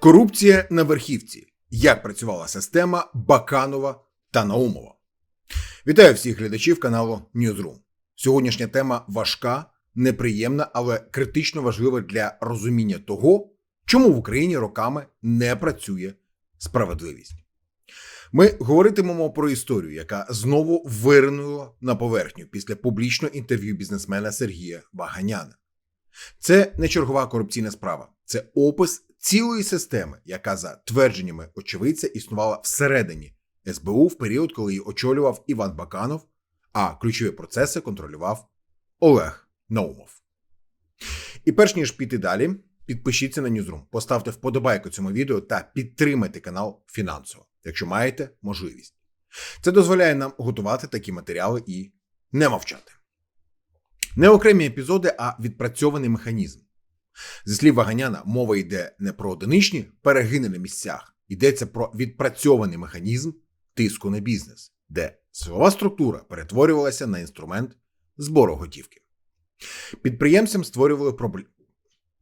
Корупція на верхівці. Як працювала система Баканова та Наумова. Вітаю всіх глядачів каналу Newsroom. Сьогоднішня тема важка, неприємна, але критично важлива для розуміння того, чому в Україні роками не працює справедливість. Ми говоритимемо про історію, яка знову виринула на поверхню після публічного інтерв'ю бізнесмена Сергія Ваганяна. Це не чергова корупційна справа, це опис цілої системи, яка за твердженнями очевидця існувала всередині СБУ в період, коли її очолював Іван Баканов, а ключові процеси контролював Олег Наумов. І перш ніж піти далі, підпишіться на Newsroom, поставте вподобайку цьому відео та підтримайте канал фінансово, якщо маєте можливість. Це дозволяє нам готувати такі матеріали і не мовчати. Не окремі епізоди, а відпрацьований механізм. Зі слів Ваганяна, мова йде не про одиничні перегини на місцях, йдеться про відпрацьований механізм тиску на бізнес, де силова структура перетворювалася на інструмент збору готівки. Підприємцям створювали проблеми.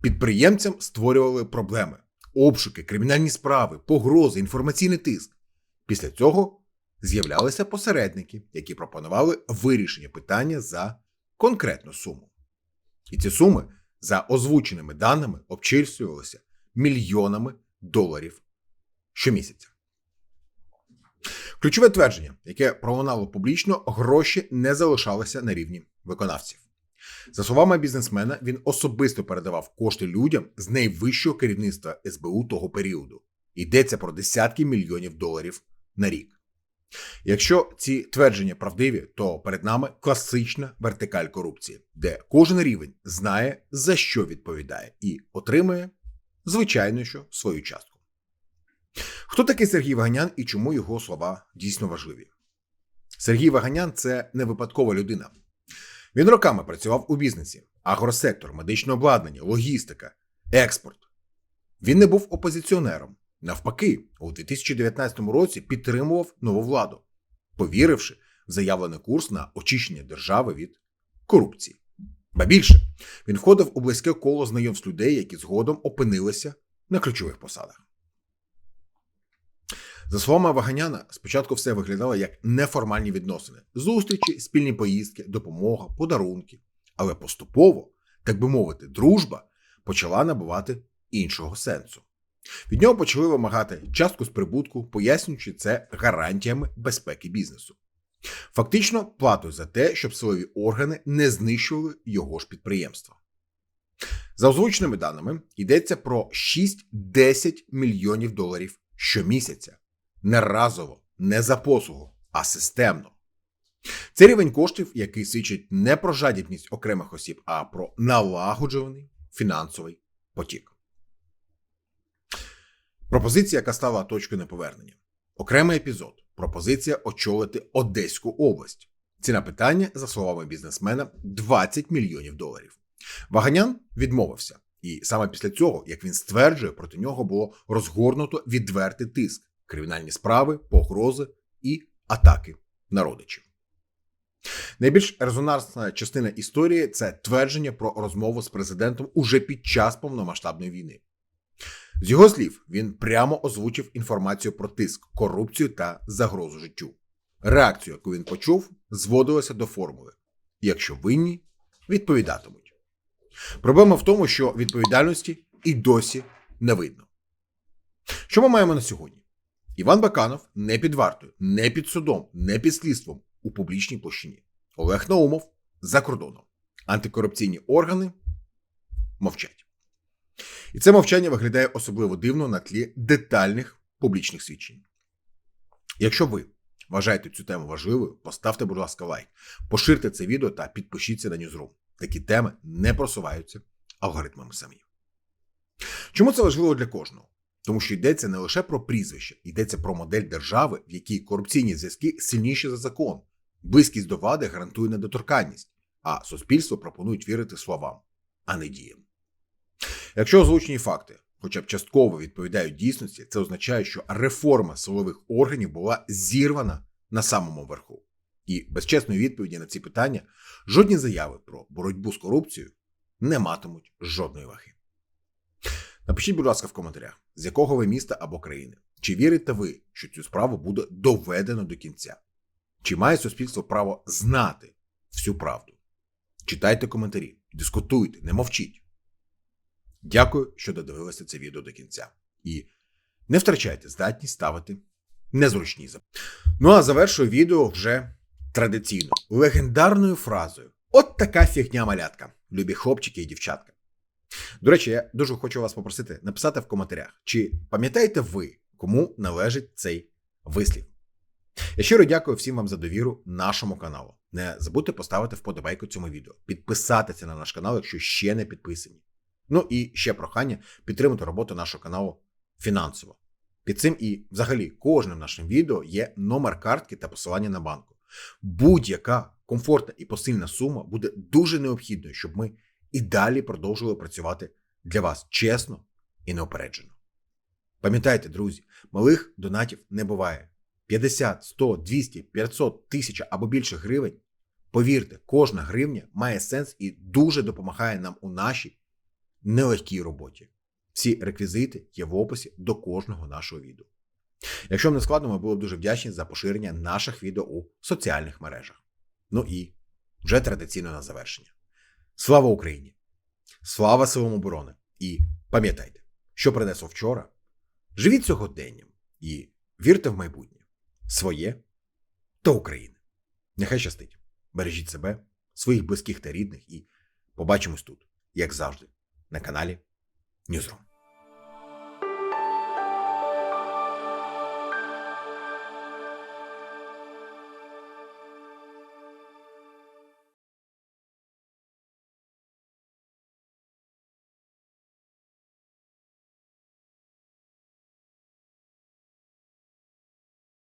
Підприємцям створювали проблеми, обшуки, кримінальні справи, погрози, інформаційний тиск. Після цього з'являлися посередники, які пропонували вирішення питання за конкретну суму. І ці суми, за озвученими даними, обчислювалися мільйонами доларів щомісяця. Ключове твердження, яке пролунало публічно, гроші не залишалися на рівні виконавців. За словами бізнесмена, він особисто передавав кошти людям з найвищого керівництва СБУ того періоду. Йдеться про десятки мільйонів доларів на рік. Якщо ці твердження правдиві, то перед нами класична вертикаль корупції, де кожен рівень знає, за що відповідає, і отримує, звичайно, що свою частку. Хто такий Сергій Ваганян і чому його слова дійсно важливі? Сергій Ваганян це не випадкова людина. Він роками працював у бізнесі, агросектор, медичне обладнання, логістика, експорт. Він не був опозиціонером. Навпаки, у 2019 році підтримував нову владу, повіривши в заявлений курс на очищення держави від корупції. Ба більше, він входив у близьке коло знайомств людей, які згодом опинилися на ключових посадах. За словами Ваганяна, спочатку все виглядало як неформальні відносини: зустрічі, спільні поїздки, допомога, подарунки. Але поступово, так би мовити, дружба почала набувати іншого сенсу. Від нього почали вимагати частку з прибутку, пояснюючи це гарантіями безпеки бізнесу. Фактично, платою за те, щоб силові органи не знищували його ж підприємства. За озвученими даними, йдеться про 6-10 мільйонів доларів щомісяця. Не разово, не за послугу, а системно. Це рівень коштів, який свідчить не про жадібність окремих осіб, а про налагоджуваний фінансовий потік. Пропозиція, яка стала точкою неповернення. Окремий епізод. Пропозиція очолити Одеську область. Ціна питання, за словами бізнесмена, 20 мільйонів доларів. Ваганян відмовився, і саме після цього, як він стверджує, проти нього було розгорнуто відвертий тиск, кримінальні справи, погрози і атаки на родичів. Найбільш резонансна частина історії це твердження про розмову з президентом уже під час повномасштабної війни. З його слів, він прямо озвучив інформацію про тиск, корупцію та загрозу життю. Реакцію, яку він почув, зводилася до формули: якщо винні, відповідатимуть. Проблема в тому, що відповідальності і досі не видно. Що ми маємо на сьогодні? Іван Баканов не під вартою, не під судом, не під слідством у публічній площині. Олег Наумов за кордоном. Антикорупційні органи мовчать. І це мовчання виглядає особливо дивно на тлі детальних публічних свідчень. Якщо ви вважаєте цю тему важливою, поставте, будь ласка, лайк, поширте це відео та підпишіться на Newsroom. Такі теми не просуваються алгоритмами самі. Чому це важливо для кожного? Тому що йдеться не лише про прізвище, йдеться про модель держави, в якій корупційні зв'язки сильніші за закон, близькість до влади гарантує недоторканність, а суспільство пропонують вірити словам, а не діям. Якщо озвучені факти, хоча б частково відповідають дійсності, це означає, що реформа силових органів була зірвана на самому верху. І без чесної відповіді на ці питання жодні заяви про боротьбу з корупцією не матимуть жодної ваги. Напишіть, будь ласка, в коментарях, з якого ви міста або країни. Чи вірите ви, що цю справу буде доведено до кінця? Чи має суспільство право знати всю правду? Читайте коментарі, дискутуйте, не мовчіть. Дякую, що додивилися це відео до кінця. І не втрачайте здатність ставити незручні запитання. Ну а завершую відео вже традиційно легендарною фразою: От така фігня малятка, любі хлопчики і дівчатка. До речі, я дуже хочу вас попросити написати в коментарях, чи пам'ятаєте ви, кому належить цей вислів. Я щиро дякую всім вам за довіру нашому каналу. Не забудьте поставити вподобайку цьому відео, підписатися на наш канал, якщо ще не підписані. Ну і ще прохання підтримати роботу нашого каналу фінансово. Під цим і взагалі кожним нашим відео є номер картки та посилання на банку. Будь-яка комфортна і посильна сума буде дуже необхідною, щоб ми і далі продовжували працювати для вас чесно і неопереджено. Пам'ятайте, друзі, малих донатів не буває. 50, 100, 200, 500, 1000 або більше гривень. Повірте, кожна гривня має сенс і дуже допомагає нам у нашій нелегкій роботі. Всі реквізити є в описі до кожного нашого відео. Якщо вам не складно, ми були б дуже вдячні за поширення наших відео у соціальних мережах. Ну і вже традиційно на завершення. Слава Україні! Слава силам оборони! І пам'ятайте, що принесло вчора. Живіть сьогоденням і вірте в майбутнє своє та України. Нехай щастить! Бережіть себе, своїх близьких та рідних, і побачимось тут, як завжди, на каналі Newsroom.